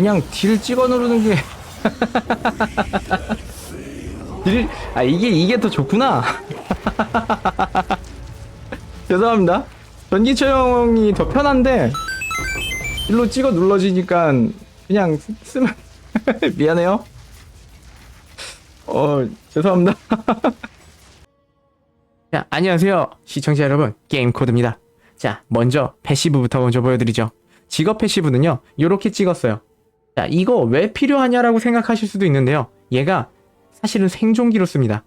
그냥 딜 찍어 누르는 게. 딜, 아, 이게, 이게 더 좋구나. 죄송합니다. 전기처형이 더 편한데, 딜로 찍어 눌러지니까 그냥 쓰- 쓰면, 미안해요. 어, 죄송합니다. 자, 안녕하세요. 시청자 여러분. 게임코드입니다. 자, 먼저 패시브부터 먼저 보여드리죠. 직업 패시브는요, 요렇게 찍었어요. 자, 이거 왜 필요하냐라고 생각하실 수도 있는데요. 얘가 사실은 생존기로 씁니다.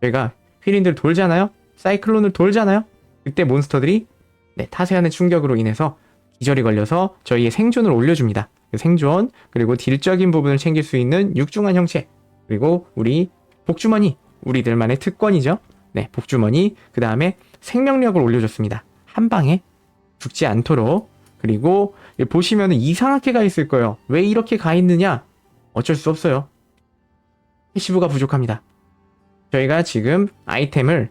저희가 휘린들 돌잖아요? 사이클론을 돌잖아요? 그때 몬스터들이 네, 타세하는 충격으로 인해서 기절이 걸려서 저희의 생존을 올려줍니다. 그 생존, 그리고 딜적인 부분을 챙길 수 있는 육중한 형체, 그리고 우리 복주머니, 우리들만의 특권이죠. 네, 복주머니, 그 다음에 생명력을 올려줬습니다. 한 방에 죽지 않도록. 그리고 여기 보시면은 이상하게 가 있을 거예요. 왜 이렇게 가 있느냐? 어쩔 수 없어요. 패시브가 부족합니다. 저희가 지금 아이템을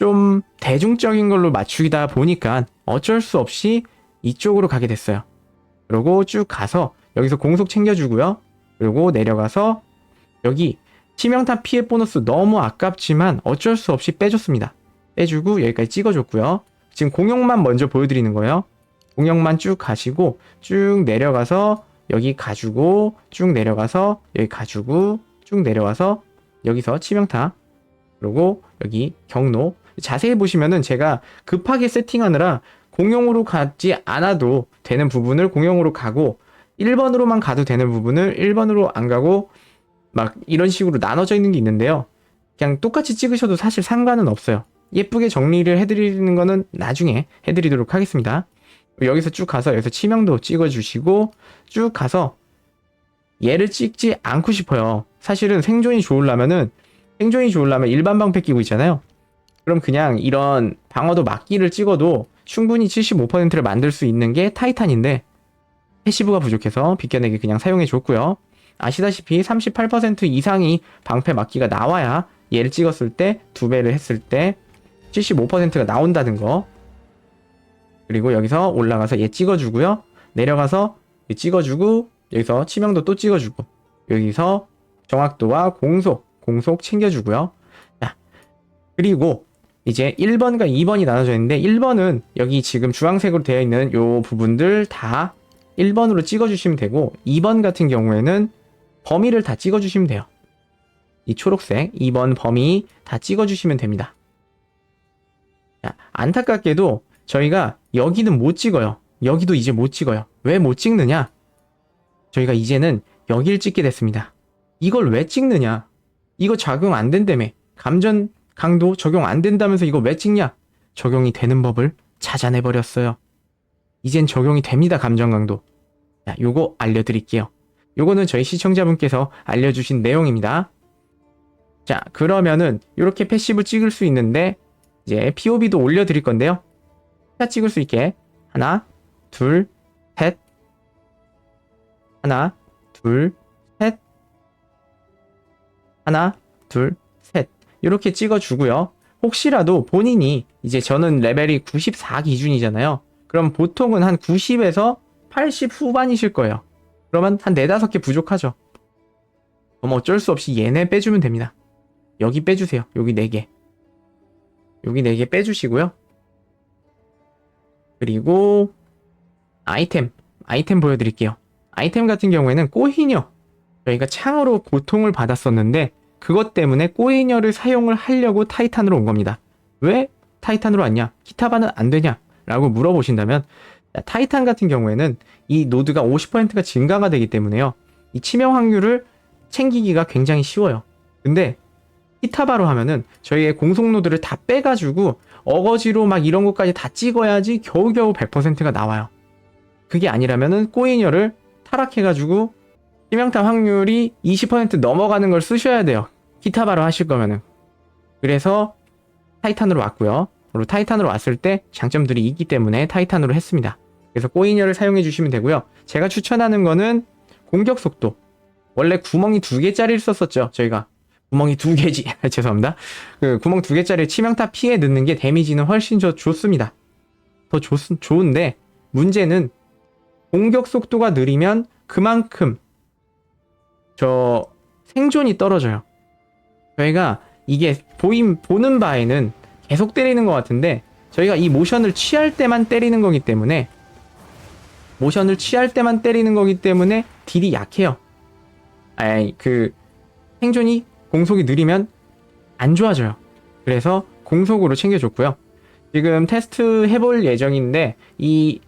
좀 대중적인 걸로 맞추다 보니까 어쩔 수 없이 이쪽으로 가게 됐어요. 그리고 쭉 가서 여기서 공속 챙겨주고요. 그리고 내려가서 여기 치명타 피해 보너스 너무 아깝지만 어쩔 수 없이 빼줬습니다. 빼주고 여기까지 찍어줬고요. 지금 공룡만 먼저 보여드리는 거예요. 공룡만 쭉 가시고 쭉 내려가서 여기 가주고 쭉 내려가서 여기 가주고 쭉 내려와서 여기서 치명타 그리고 여기 경로 자세히 보시면은 제가 급하게 세팅하느라 공용으로 가지 않아도 되는 부분을 공용으로 가고 1번으로만 가도 되는 부분을 1번으로 안 가고 막 이런 식으로 나눠져 있는 게 있는데요. 그냥 똑같이 찍으셔도 사실 상관은 없어요. 예쁘게 정리를 해드리는 거는 나중에 해드리도록 하겠습니다. 여기서 쭉 가서 여기서 치명도 찍어주시고 쭉 가서 얘를 찍지 않고 싶어요. 사실은 생존이 좋으려면은 생존이 좋으려면 일반 방패 끼고 있잖아요. 그럼 그냥 이런 방어도 막기를 찍어도 충분히 75%를 만들 수 있는 게 타이탄인데 패시브가 부족해서 비껴내기 그냥 사용해 줬고요. 아시다시피 38% 이상이 방패 막기가 나와야 얘를 찍었을 때 두 배를 했을 때 75%가 나온다는 거. 그리고 여기서 올라가서 얘 찍어주고요. 내려가서 얘 찍어주고 여기서 치명도 또 찍어주고 여기서 정확도와 공속 공속 챙겨주고요. 자 그리고 이제 1번과 2번이 나눠져 있는데 1번은 여기 지금 주황색으로 되어 있는 요 부분들 다 1번으로 찍어주시면 되고 2번 같은 경우에는 범위를 다 찍어주시면 돼요. 이 초록색 2번 범위 다 찍어주시면 됩니다. 자, 안타깝게도 저희가 여기는 못 찍어요. 여기도 이제 못 찍어요. 왜 못 찍느냐? 저희가 이제는 여기를 찍게 됐습니다. 이걸 왜 찍느냐? 이거 적용 안 된다며. 감전 강도 적용 안 된다면서 이거 왜 찍냐? 적용이 되는 법을 찾아내버렸어요. 이젠 적용이 됩니다, 감정 강도. 자, 요거 알려드릴게요. 요거는 저희 시청자분께서 알려주신 내용입니다. 자, 그러면은 이렇게 패시브 찍을 수 있는데 이제 POB도 올려드릴 건데요. 자, 찍을 수 있게 하나, 둘, 셋, 하나, 둘, 셋, 하나, 둘, 셋 이렇게 찍어주고요. 혹시라도 본인이 이제 저는 레벨이 94 기준이잖아요. 그럼 보통은 한 90에서 80 후반이실 거예요. 그러면 한 4, 5개 부족하죠. 그럼 어쩔 수 없이 얘네 빼주면 됩니다. 여기 빼주세요. 여기 4개. 여기 4개 빼주시고요. 그리고 아이템. 아이템 보여드릴게요. 아이템 같은 경우에는 꼬히녀. 저희가 창으로 고통을 받았었는데 그것 때문에 꼬히녀를 사용을 하려고 타이탄으로 온 겁니다. 왜 타이탄으로 왔냐? 키타바는 안 되냐? 라고 물어보신다면 타이탄 같은 경우에는 이 노드가 50%가 증가가 되기 때문에요. 이 치명 확률을 챙기기가 굉장히 쉬워요. 근데 히타바로 하면은 저희의 공속 노드를 다 빼가지고 어거지로 막 이런 것까지 다 찍어야지 겨우겨우 100%가 나와요. 그게 아니라면은 꼬이녀를 타락해가지고 치명타 확률이 20% 넘어가는 걸 쓰셔야 돼요. 히타바로 하실 거면은. 그래서 타이탄으로 왔고요. 그리고 타이탄으로 왔을 때 장점들이 있기 때문에 타이탄으로 했습니다. 그래서 꼬이녀를 사용해 주시면 되고요. 제가 추천하는 거는 공격 속도. 원래 구멍이 두 개짜리를 썼었죠. 저희가 구멍이 두 개지. 죄송합니다. 그 구멍 두 개짜리 치명타 피해 넣는 게 데미지는 훨씬 더 좋습니다. 더 좋, 좋은데 문제는 공격 속도가 느리면 그만큼 저 생존이 떨어져요. 저희가 이게 보임 보는 바에는 계속 때리는 것 같은데 저희가 이 모션을 취할 때만 때리는 거기 때문에 모션을 취할 때만 때리는 거기 때문에 딜이 약해요. 아니 그 생존이 공속이 느리면 안 좋아져요. 그래서 공속으로 챙겨줬고요. 지금 테스트 해볼 예정인데 이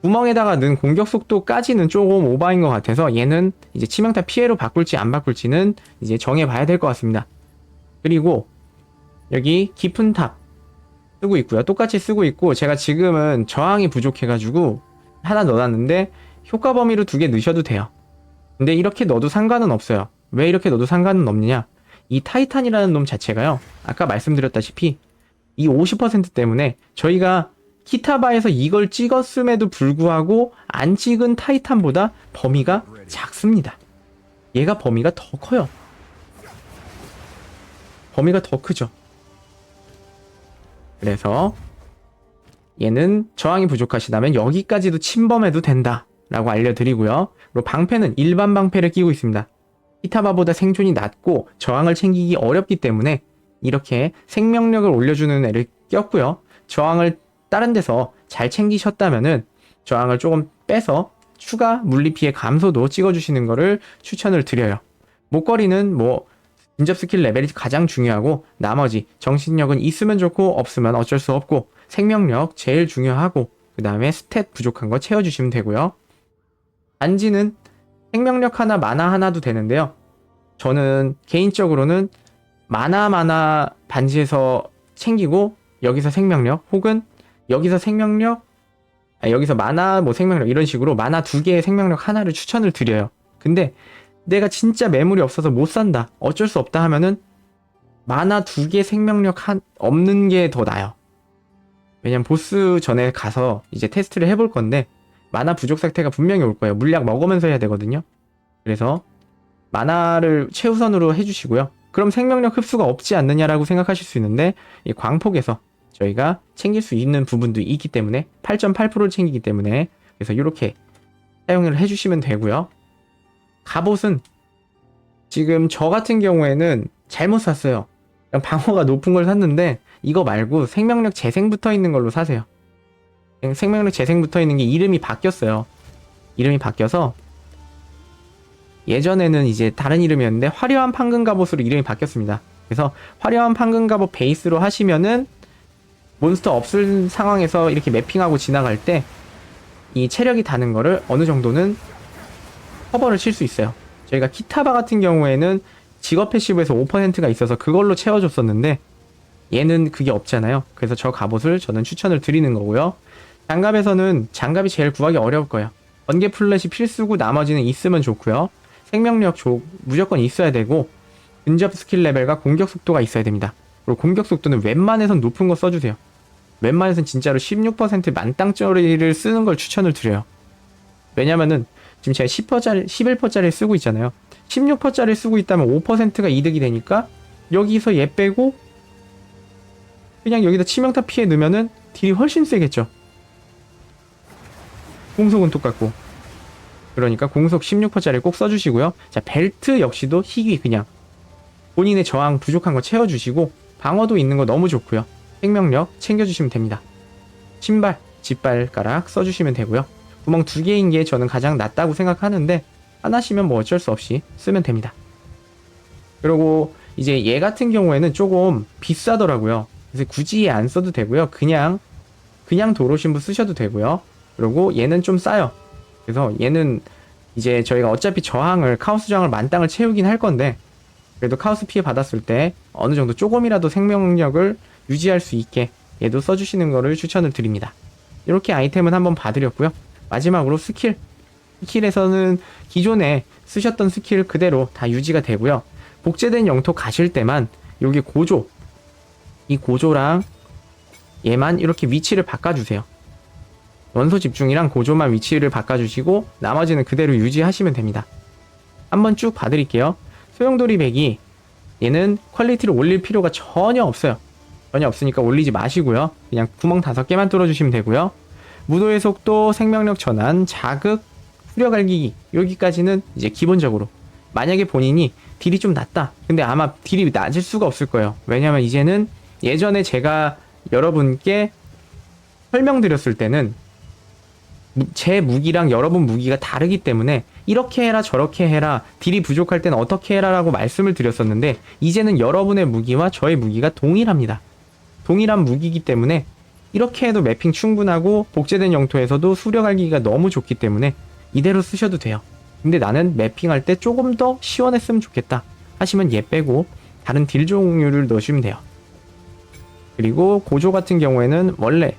구멍에다가 넣은 공격 속도까지는 조금 오바인 것 같아서 얘는 이제 치명타 피해로 바꿀지 안 바꿀지는 이제 정해봐야 될 것 같습니다. 그리고 여기 깊은 탑 쓰고 있고요. 똑같이 쓰고 있고 제가 지금은 저항이 부족해가지고 하나 넣어놨는데 효과 범위로 두 개 넣으셔도 돼요. 근데 이렇게 넣어도 상관은 없어요. 왜 이렇게 넣어도 상관은 없느냐? 이 타이탄이라는 놈 자체가요. 아까 말씀드렸다시피 이 50% 때문에 저희가 키타바에서 이걸 찍었음에도 불구하고 안 찍은 타이탄보다 범위가 작습니다. 얘가 범위가 더 커요. 범위가 더 크죠. 그래서 얘는 저항이 부족하시다면 여기까지도 침범해도 된다라고 알려드리고요. 그리고 방패는 일반 방패를 끼고 있습니다. 히타바보다 생존이 낮고 저항을 챙기기 어렵기 때문에 이렇게 생명력을 올려주는 애를 꼈고요. 저항을 다른 데서 잘 챙기셨다면은 저항을 조금 빼서 추가 물리 피해 감소도 찍어주시는 거를 추천을 드려요. 목걸이는 뭐 인접 스킬 레벨이 가장 중요하고 나머지 정신력은 있으면 좋고 없으면 어쩔 수 없고 생명력 제일 중요하고 그 다음에 스탯 부족한 거 채워주시면 되고요. 반지는 생명력 하나 마나 하나도 되는데요. 저는 개인적으로는 마나 마나 반지에서 챙기고 여기서 생명력 혹은 여기서 생명력 아, 여기서 마나 뭐 생명력 이런 식으로 마나 두 개의 생명력 하나를 추천을 드려요. 근데 내가 진짜 매물이 없어서 못 산다. 어쩔 수 없다 하면은 마나 두개 생명력 한 없는 게 더 나아요. 왜냐면 보스 전에 가서 이제 테스트를 해볼 건데 마나 부족 상태가 분명히 올 거예요. 물약 먹으면서 해야 되거든요. 그래서 마나를 최우선으로 해주시고요. 그럼 생명력 흡수가 없지 않느냐라고 생각하실 수 있는데 이 광폭에서 저희가 챙길 수 있는 부분도 있기 때문에 8.8%를 챙기기 때문에 그래서 이렇게 사용을 해주시면 되고요. 갑옷은 지금 저 같은 경우에는 잘못 샀어요. 방어가 높은 걸 샀는데 이거 말고 생명력 재생 붙어 있는 걸로 사세요. 생명력 재생 붙어 있는 게 이름이 바뀌었어요. 이름이 바뀌어서 예전에는 이제 다른 이름이었는데 화려한 판금 갑옷으로 이름이 바뀌었습니다. 그래서 화려한 판금 갑옷 베이스로 하시면은 몬스터 없을 상황에서 이렇게 매핑하고 지나갈 때 이 체력이 다는 거를 어느 정도는 커버를 칠 수 있어요. 저희가 키타바 같은 경우에는 직업 패시브에서 5%가 있어서 그걸로 채워줬었는데 얘는 그게 없잖아요. 그래서 저 갑옷을 저는 추천을 드리는 거고요. 장갑에서는 장갑이 제일 구하기 어려울 거예요. 번개 플랫이 필수고 나머지는 있으면 좋고요. 생명력 조, 무조건 있어야 되고 근접 스킬 레벨과 공격 속도가 있어야 됩니다. 그리고 공격 속도는 웬만해선 높은 거 써주세요. 웬만해선 진짜로 16% 만땅짜리를 쓰는 걸 추천을 드려요. 왜냐면은 지금 제가 10%짜리, 11%짜리 쓰고 있잖아요. 16%짜리 쓰고 있다면 5%가 이득이 되니까 여기서 얘 빼고 그냥 여기다 치명타 피해 넣으면은 딜이 훨씬 세겠죠. 공속은 똑같고. 그러니까 공속 16%짜리 꼭 써주시고요. 자, 벨트 역시도 희귀 그냥 본인의 저항 부족한 거 채워주시고 방어도 있는 거 너무 좋고요. 생명력 챙겨주시면 됩니다. 신발, 짓발가락 써주시면 되고요. 구멍 두 개인 게 저는 가장 낫다고 생각하는데 하나시면 뭐 어쩔 수 없이 쓰면 됩니다. 그리고 이제 얘 같은 경우에는 조금 비싸더라고요. 그래서 굳이 얘 안 써도 되고요. 그냥 그냥 도로 신부 쓰셔도 되고요. 그리고 얘는 좀 싸요. 그래서 얘는 이제 저희가 어차피 저항을 카오스 저항을 만땅을 채우긴 할 건데 그래도 카오스 피해 받았을 때 어느 정도 조금이라도 생명력을 유지할 수 있게 얘도 써주시는 거를 추천을 드립니다. 이렇게 아이템은 한번 봐드렸고요. 마지막으로 스킬. 스킬에서는 기존에 쓰셨던 스킬 그대로 다 유지가 되고요. 복제된 영토 가실 때만 여기 고조, 이 고조랑 얘만 이렇게 위치를 바꿔주세요. 원소 집중이랑 고조만 위치를 바꿔주시고 나머지는 그대로 유지하시면 됩니다. 한번 쭉 봐드릴게요. 소용돌이 백이 얘는 퀄리티를 올릴 필요가 전혀 없어요. 전혀 없으니까 올리지 마시고요. 그냥 구멍 다섯 개만 뚫어주시면 되고요. 무도의 속도, 생명력 전환, 자극, 후려 갈기기 여기까지는 이제 기본적으로 만약에 본인이 딜이 좀 낮다. 근데 아마 딜이 낮을 수가 없을 거예요. 왜냐면 이제는 예전에 제가 여러분께 설명드렸을 때는 무- 제 무기랑 여러분 무기가 다르기 때문에 이렇게 해라 저렇게 해라 딜이 부족할 때는 어떻게 해라라고 말씀을 드렸었는데 이제는 여러분의 무기와 저의 무기가 동일합니다. 동일한 무기이기 때문에 이렇게 해도 매핑 충분하고 복제된 영토에서도 수려갈기가 너무 좋기 때문에 이대로 쓰셔도 돼요. 근데 나는 매핑할 때 조금 더 시원했으면 좋겠다 하시면 얘 빼고 다른 딜 종류를 넣으시면 돼요. 그리고 고조 같은 경우에는 원래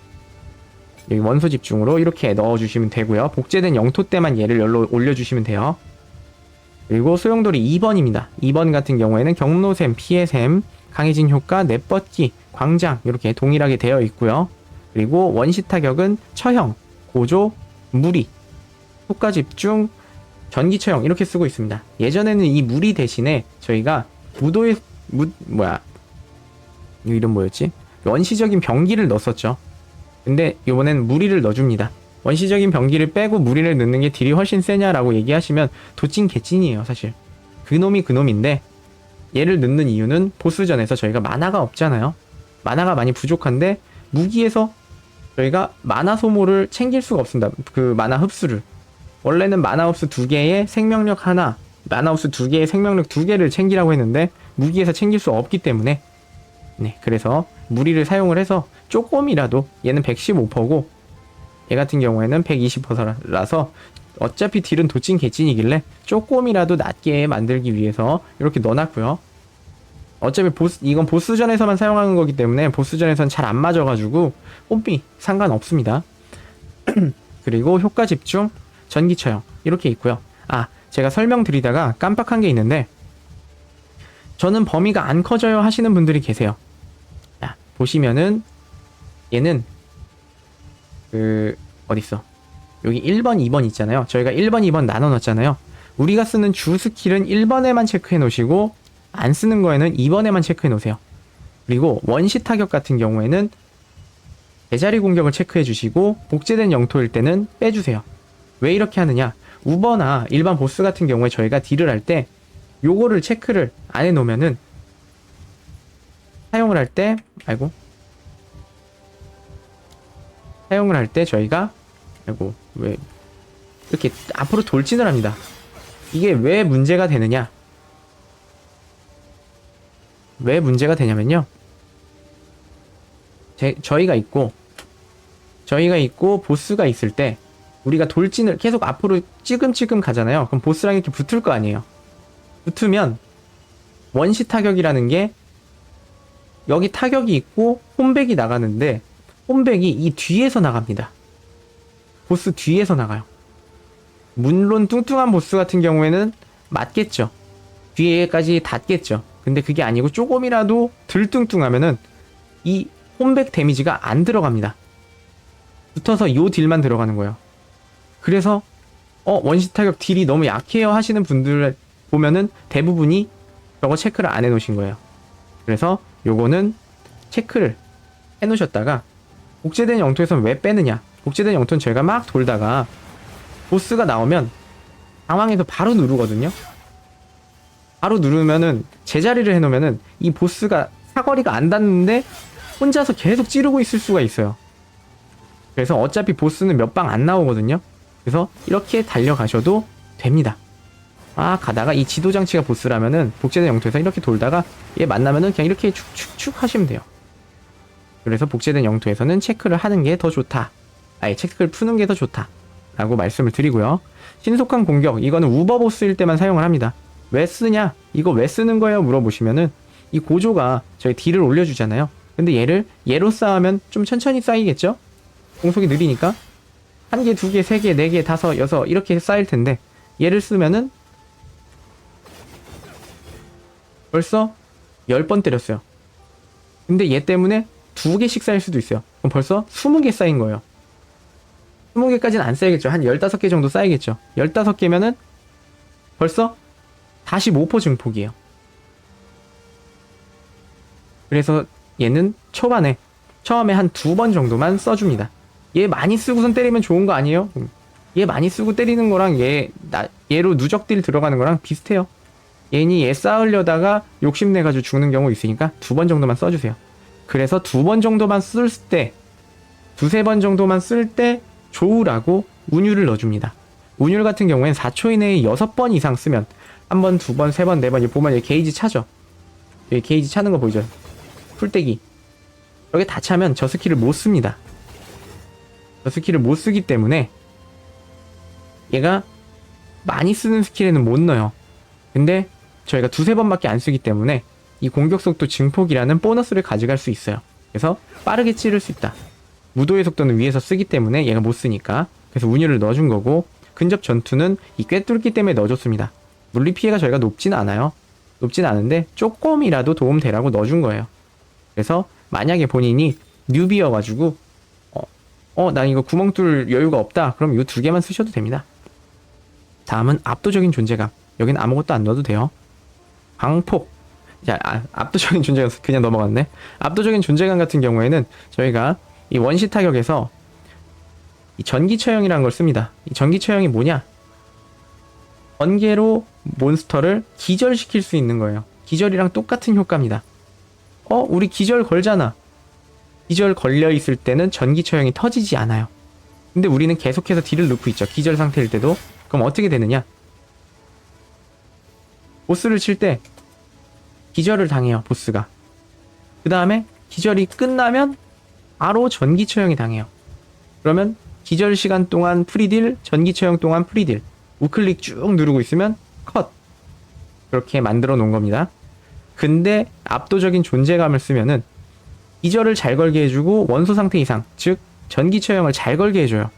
여기 원소 집중으로 이렇게 넣어주시면 되고요. 복제된 영토 때만 얘를 열로 올려주시면 돼요. 그리고 소용돌이 2번입니다. 2번 같은 경우에는 경로샘, 피해샘, 강해진 효과, 넷뻗기, 광장 이렇게 동일하게 되어 있고요. 그리고 원시 타격은 처형, 고조, 무리, 효과 집중, 전기 처형 이렇게 쓰고 있습니다. 예전에는 이 무리 대신에 저희가 무도의 무 뭐야 이 이름 뭐였지? 원시적인 병기를 넣었었죠. 근데 이번엔 무리를 넣어줍니다. 원시적인 병기를 빼고 무리를 넣는 게 딜이 훨씬 세냐라고 얘기하시면 도찐 개찐이에요 사실. 그놈이 그놈인데 얘를 넣는 이유는 보스전에서 저희가 만화가 없잖아요. 만화가 많이 부족한데 무기에서 저희가 만화 소모를 챙길 수가 없습니다. 그 만화 흡수를. 원래는 만화 흡수 두 개에 생명력 하나, 만화 흡수 두 개에 생명력 두 개를 챙기라고 했는데 무기에서 챙길 수 없기 때문에 네, 그래서 무리를 사용을 해서 조금이라도 얘는 115%고 얘 같은 경우에는 120%라서 어차피 딜은 도찐 개찐이길래 조금이라도 낮게 만들기 위해서 이렇게 넣어놨고요. 어차피 보스 이건 보스전에서만 사용하는 거기 때문에 보스전에선 잘 안 맞아가지고 뽐삐 상관없습니다. 그리고 효과 집중, 전기 처형 이렇게 있고요. 아 제가 설명드리다가 깜빡한 게 있는데 저는 범위가 안 커져요 하시는 분들이 계세요. 자 보시면은 얘는 그 어딨어? 여기 1번, 2번 있잖아요. 저희가 1번, 2번 나눠 놨잖아요. 우리가 쓰는 주 스킬은 1번에만 체크해 놓으시고 안 쓰는 거에는 2번에만 체크해 놓으세요. 그리고 원시 타격 같은 경우에는 제자리 공격을 체크해 주시고 복제된 영토일 때는 빼주세요. 왜 이렇게 하느냐? 우버나 일반 보스 같은 경우에 저희가 딜을 할 때 요거를 체크를 안 해 놓으면은 사용을 할 때 아이고 사용을 할 때 저희가 아이고 왜 이렇게 앞으로 돌진을 합니다. 이게 왜 문제가 되느냐? 왜 문제가 되냐면요. 제, 저희가 있고 저희가 있고 보스가 있을 때 우리가 돌진을 계속 앞으로 찌금찌금 가잖아요. 그럼 보스랑 이렇게 붙을 거 아니에요. 붙으면 원시 타격이라는 게 여기 타격이 있고 홈백이 나가는데 홈백이 이 뒤에서 나갑니다. 보스 뒤에서 나가요. 물론 뚱뚱한 보스 같은 경우에는 맞겠죠. 뒤에까지 닿겠죠. 근데 그게 아니고 조금이라도 덜 뚱뚱하면은 이 홈백 데미지가 안 들어갑니다. 붙어서 요 딜만 들어가는 거예요. 그래서 어 원시 타격 딜이 너무 약해요 하시는 분들 보면은 대부분이 저거 체크를 안 해놓으신 거예요. 그래서 요거는 체크를 해 놓으셨다가 복제된 영토에서 왜 빼느냐? 복제된 영토는 저희가 막 돌다가 보스가 나오면 당황해서 바로 누르거든요. 바로 누르면은 제자리를 해 놓으면은 이 보스가 사거리가 안 닿는데 혼자서 계속 찌르고 있을 수가 있어요. 그래서 어차피 보스는 몇 방 안 나오거든요. 그래서 이렇게 달려가셔도 됩니다. 아 가다가 이 지도 장치가 보스라면은 복제된 영토에서 이렇게 돌다가 얘 만나면은 그냥 이렇게 축축축 하시면 돼요. 그래서 복제된 영토에서는 체크를 하는 게 더 좋다. 아예 체크를 푸는 게 더 좋다. 라고 말씀을 드리고요. 신속한 공격, 이거는 우버 보스일 때만 사용을 합니다. 왜 쓰냐? 이거 왜 쓰는 거예요? 물어보시면은 이 고조가 저희 딜을 올려주잖아요. 근데 얘를 얘로 쌓으면 좀 천천히 쌓이겠죠? 공속이 느리니까 한 개, 두 개, 세 개, 네 개, 다섯, 여섯 이렇게 쌓일 텐데 얘를 쓰면은 벌써 10번 때렸어요. 근데 얘 때문에 두 개씩 쌓일 수도 있어요. 그럼 벌써 20개 쌓인 거예요. 20개까지는 안 쌓이겠죠. 한 15개 정도 쌓이겠죠. 15개면은 벌써 45% 증폭이에요. 그래서 얘는 초반에 처음에 한 두 번 정도만 써줍니다. 얘 많이 쓰고선 때리면 좋은 거 아니에요? 음. 얘 많이 쓰고 때리는 거랑 얘 나, 얘로 누적 딜 들어가는 거랑 비슷해요. 얘니 얘 싸우려다가 욕심내가지고 죽는 경우 있으니까 두 번 정도만 써주세요. 그래서 두 번 정도만 쓸 때, 두세 번 정도만 쓸 때 조우라고 운율을 넣어줍니다. 운율 같은 경우엔 4초 이내에 6번 이상 쓰면 한 번, 두 번, 세 번, 네 번, 이 보면 여기 게이지 차죠? 여기 게이지 차는 거 보이죠? 풀떼기. 여기 다 차면 저 스킬을 못 씁니다. 저 스킬을 못 쓰기 때문에 얘가 많이 쓰는 스킬에는 못 넣어요. 근데 저희가 두세 번밖에 안 쓰기 때문에 이 공격 속도 증폭이라는 보너스를 가져갈 수 있어요. 그래서 빠르게 찌를 수 있다. 무도의 속도는 위에서 쓰기 때문에 얘가 못 쓰니까 그래서 운율을 넣어준 거고 근접 전투는 이 꿰뚫기 때문에 넣어줬습니다. 물리 피해가 저희가 높진 않아요. 높진 않은데 조금이라도 도움 되라고 넣어준 거예요. 그래서 만약에 본인이 뉴비여가지고 어, 어, 난 이거 구멍 뚫을 여유가 없다. 그럼 이 두 개만 쓰셔도 됩니다. 다음은 압도적인 존재감. 여긴 아무것도 안 넣어도 돼요. 광폭. 자, 아, 압도적인 존재감 그냥 넘어갔네. 압도적인 존재감 같은 경우에는 저희가 이 원시 타격에서 이 전기 처형이라는 걸 씁니다. 이 전기 처형이 뭐냐? 번개로 몬스터를 기절시킬 수 있는 거예요. 기절이랑 똑같은 효과입니다. 어, 우리 기절 걸잖아. 기절 걸려 있을 때는 전기 처형이 터지지 않아요. 근데 우리는 계속해서 딜을 넣고 있죠. 기절 상태일 때도. 그럼 어떻게 되느냐? 보스를 칠 때 기절을 당해요. 보스가. 그 다음에 기절이 끝나면 바로 전기 처형이 당해요. 그러면 기절 시간 동안 프리딜, 전기 처형 동안 프리딜. 우클릭 쭉 누르고 있으면 컷. 그렇게 만들어 놓은 겁니다. 근데 압도적인 존재감을 쓰면은 기절을 잘 걸게 해주고 원소 상태 이상, 즉 전기 처형을 잘 걸게 해줘요.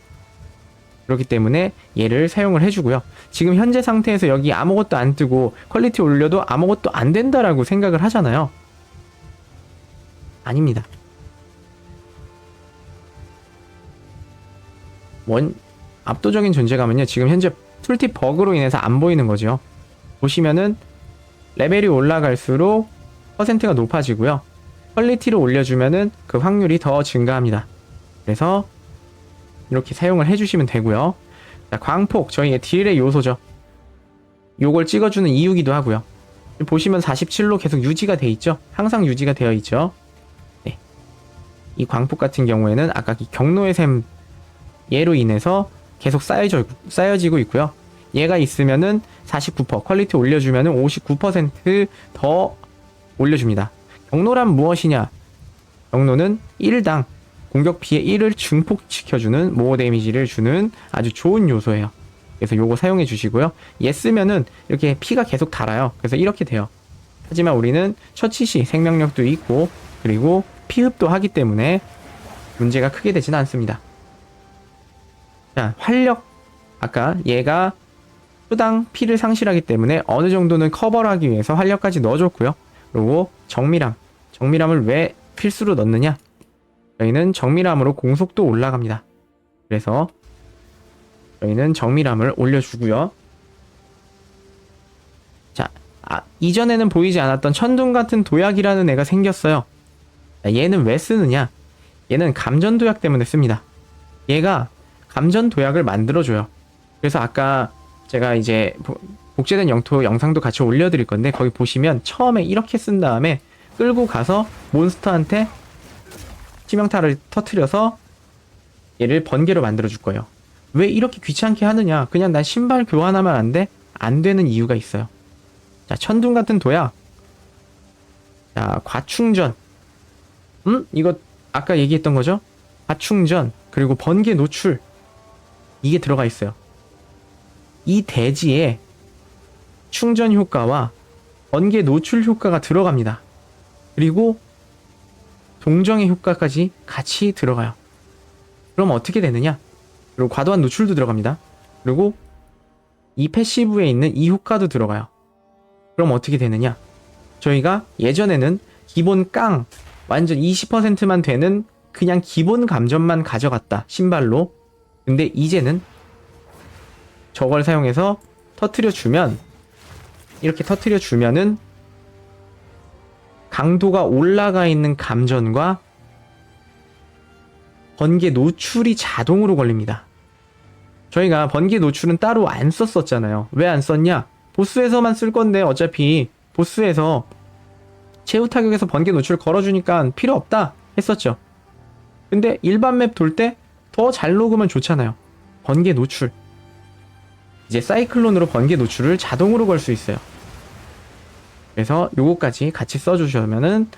그렇기 때문에 얘를 사용을 해주고요. 지금 현재 상태에서 여기 아무것도 안 뜨고 퀄리티 올려도 아무것도 안 된다라고 생각을 하잖아요. 아닙니다. 원 압도적인 존재감은요. 지금 현재 툴팁 버그로 인해서 안 보이는 거죠. 보시면은 레벨이 올라갈수록 퍼센트가 높아지고요. 퀄리티를 올려주면은 그 확률이 더 증가합니다. 그래서 이렇게 사용을 해주시면 되고요. 자, 광폭 저희의 딜의 요소죠. 요걸 찍어주는 이유기도 하고요. 보시면 47로 계속 유지가 돼 있죠. 항상 유지가 되어 있죠. 네. 이 광폭 같은 경우에는 아까 이 경로의 샘 얘로 인해서 계속 쌓여져, 쌓여지고 있고요. 얘가 있으면은 49% 퀄리티 올려주면은 59%더 올려줍니다. 경로란 무엇이냐? 경로는 1당 공격 피해 1을 증폭시켜주는 모어 데미지를 주는 아주 좋은 요소예요. 그래서 요거 사용해 주시고요. 얘 쓰면은 이렇게 피가 계속 달아요. 그래서 이렇게 돼요. 하지만 우리는 처치 시 생명력도 있고 그리고 피흡도 하기 때문에 문제가 크게 되지는 않습니다. 자, 활력. 아까 얘가 수당 피를 상실하기 때문에 어느 정도는 커버를 하기 위해서 활력까지 넣어줬고요. 그리고 정밀함. 정밀함을 왜 필수로 넣느냐? 저희는 정밀함으로 공속도 올라갑니다. 그래서 저희는 정밀함을 올려주고요. 자, 아, 이전에는 보이지 않았던 천둥 같은 도약이라는 애가 생겼어요. 자, 얘는 왜 쓰느냐? 얘는 감전 도약 때문에 씁니다. 얘가 감전 도약을 만들어줘요. 그래서 아까 제가 이제 보- 복제된 영토 영상도 같이 올려드릴 건데 거기 보시면 처음에 이렇게 쓴 다음에 끌고 가서 몬스터한테 치명타를 터트려서 얘를 번개로 만들어 줄 거예요. 왜 이렇게 귀찮게 하느냐? 그냥 난 신발 교환하면 안 돼? 안 되는 이유가 있어요. 자, 천둥 같은 도약. 자, 과충전. 음? 이거 아까 얘기했던 거죠? 과충전. 그리고 번개 노출. 이게 들어가 있어요. 이 대지에 충전 효과와 번개 노출 효과가 들어갑니다. 그리고 동정의 효과까지 같이 들어가요. 그럼 어떻게 되느냐? 그리고 과도한 노출도 들어갑니다. 그리고 이 패시브에 있는 이 효과도 들어가요. 그럼 어떻게 되느냐? 저희가 예전에는 기본 깡 완전 20%만 되는 그냥 기본 감전만 가져갔다. 신발로. 근데 이제는 저걸 사용해서 터트려 주면 이렇게 터트려 주면은 강도가 올라가 있는 감전과 번개 노출이 자동으로 걸립니다. 저희가 번개 노출은 따로 안 썼었잖아요. 왜 안 썼냐? 보스에서만 쓸 건데 어차피 보스에서 최후 타격에서 번개 노출 걸어주니까 필요 없다 했었죠. 근데 일반 맵 돌 때 더 잘 녹으면 좋잖아요. 번개 노출. 이제 사이클론으로 번개 노출을 자동으로 걸 수 있어요. 그래서 요거까지 같이 써주시면은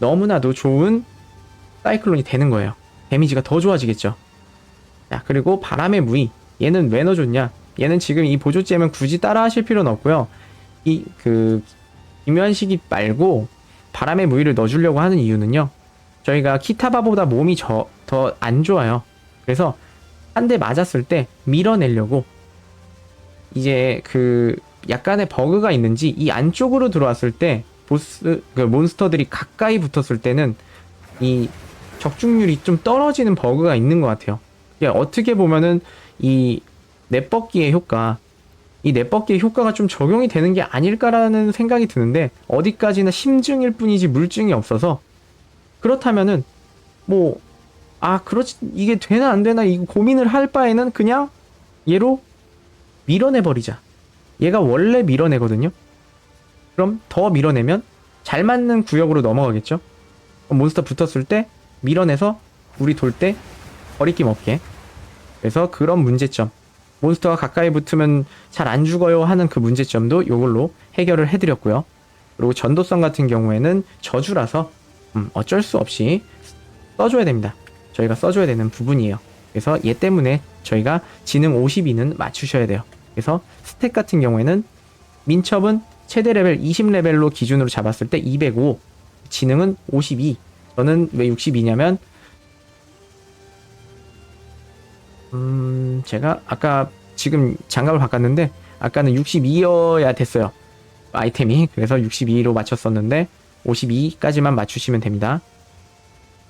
너무나도 좋은 사이클론이 되는 거예요. 데미지가 더 좋아지겠죠. 자, 그리고 바람의 무이. 얘는 왜 넣어줬냐? 얘는 지금 이 보조잼은 굳이 따라 하실 필요는 없고요. 이, 그, 시기 말고 바람의 무이를 넣어주려고 하는 이유는요. 저희가 키타바보다 몸이 더 안 좋아요. 그래서 한 대 맞았을 때 밀어내려고 이제 그 약간의 버그가 있는지 이 안쪽으로 들어왔을 때 보스 그 몬스터들이 가까이 붙었을 때는 이 적중률이 좀 떨어지는 버그가 있는 것 같아요. 이게 어떻게 보면은 이 넷벗기의 효과, 이 넷벗기의 효과가 좀 적용이 되는 게 아닐까라는 생각이 드는데 어디까지나 심증일 뿐이지 물증이 없어서 그렇다면은 뭐 아 그렇지 이게 되나 안 되나 이거 고민을 할 바에는 그냥 얘로 밀어내 버리자. 얘가 원래 밀어내거든요. 그럼 더 밀어내면 잘 맞는 구역으로 넘어가겠죠. 몬스터 붙었을 때 밀어내서 우리 돌 때 버리낌 없게. 그래서 그런 문제점. 몬스터가 가까이 붙으면 잘 안 죽어요 하는 그 문제점도 이걸로 해결을 해드렸고요. 그리고 전도성 같은 경우에는 저주라서 음, 어쩔 수 없이 써줘야 됩니다. 저희가 써줘야 되는 부분이에요. 그래서 얘 때문에 저희가 지능 52는 맞추셔야 돼요. 그래서 스택 같은 경우에는 민첩은 최대 레벨 20레벨로 기준으로 잡았을 때 205, 지능은 52. 저는 왜 62냐면 음, 제가 아까 지금 장갑을 바꿨는데 아까는 62여야 됐어요. 아이템이. 그래서 62로 맞췄었는데 52까지만 맞추시면 됩니다.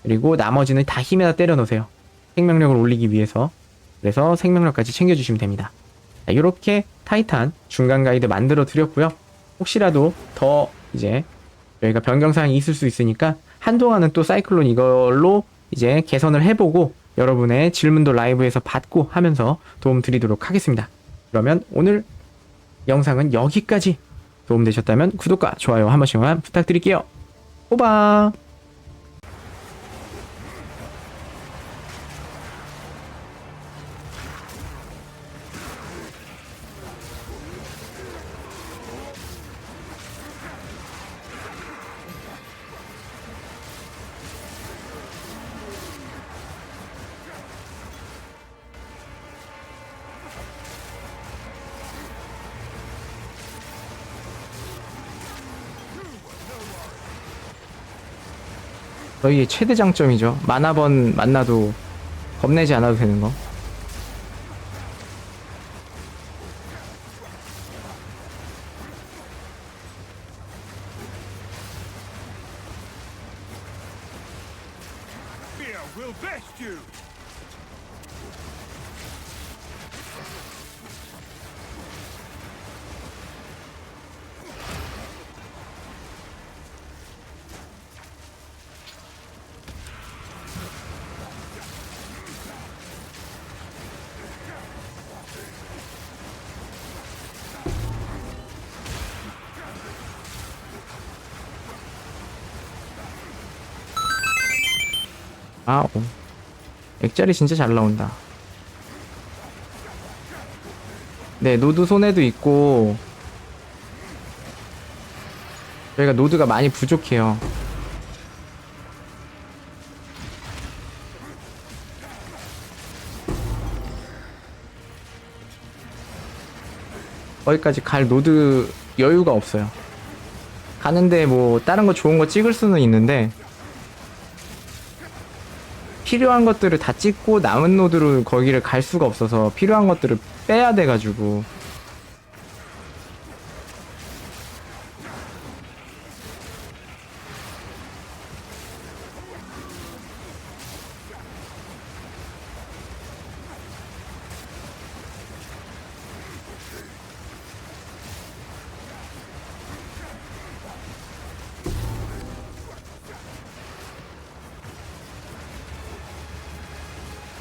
그리고 나머지는 다 힘에다 때려 놓으세요. 생명력을 올리기 위해서. 그래서 생명력까지 챙겨주시면 됩니다. 자, 이렇게 타이탄 중간 가이드 만들어 드렸고요. 혹시라도 더 이제 저희가 변경사항이 있을 수 있으니까 한동안은 또 사이클론 이걸로 이제 개선을 해보고 여러분의 질문도 라이브에서 받고 하면서 도움 드리도록 하겠습니다. 그러면 오늘 영상은 여기까지 도움 되셨다면 구독과 좋아요 한 번씩만 부탁드릴게요. 호바! 저희의 최대 장점이죠. 만화번 만나도 겁내지 않아도 되는 거. 아, 오. 액자리 진짜 잘 나온다. 네, 노드 손에도 있고 저희가 노드가 많이 부족해요. 거기까지 갈 노드 여유가 없어요. 가는데 뭐 다른 거 좋은 거 찍을 수는 있는데 필요한 것들을 다 찍고 남은 노드로 거기를 갈 수가 없어서 필요한 것들을 빼야 돼가지고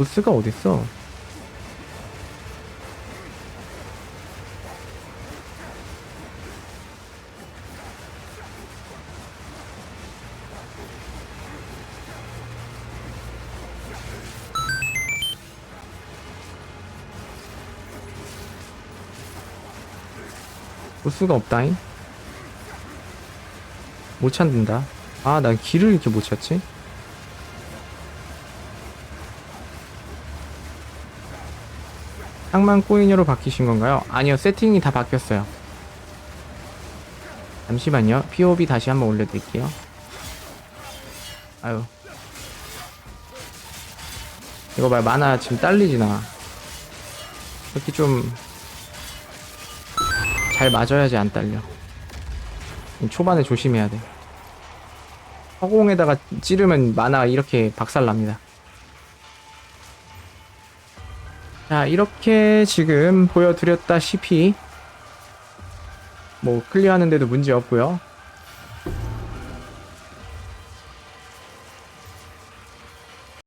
보스가 어딨어? 보스가 없다잉 못 찾는다 아 난 길을 이렇게 못 찾지? 상만 코인으로 바뀌신 건가요? 아니요 세팅이 다 바뀌었어요. 잠시만요. POB 다시 한번 올려드릴게요. 아유. 이거 봐 만화 지금 딸리지 나? 이렇게 좀 잘 맞아야지 안 딸려. 초반에 조심해야 돼. 허공에다가 찌르면 만화 이렇게 박살납니다 자 이렇게 지금 보여드렸다시피 뭐 클리어하는데도 문제 없고요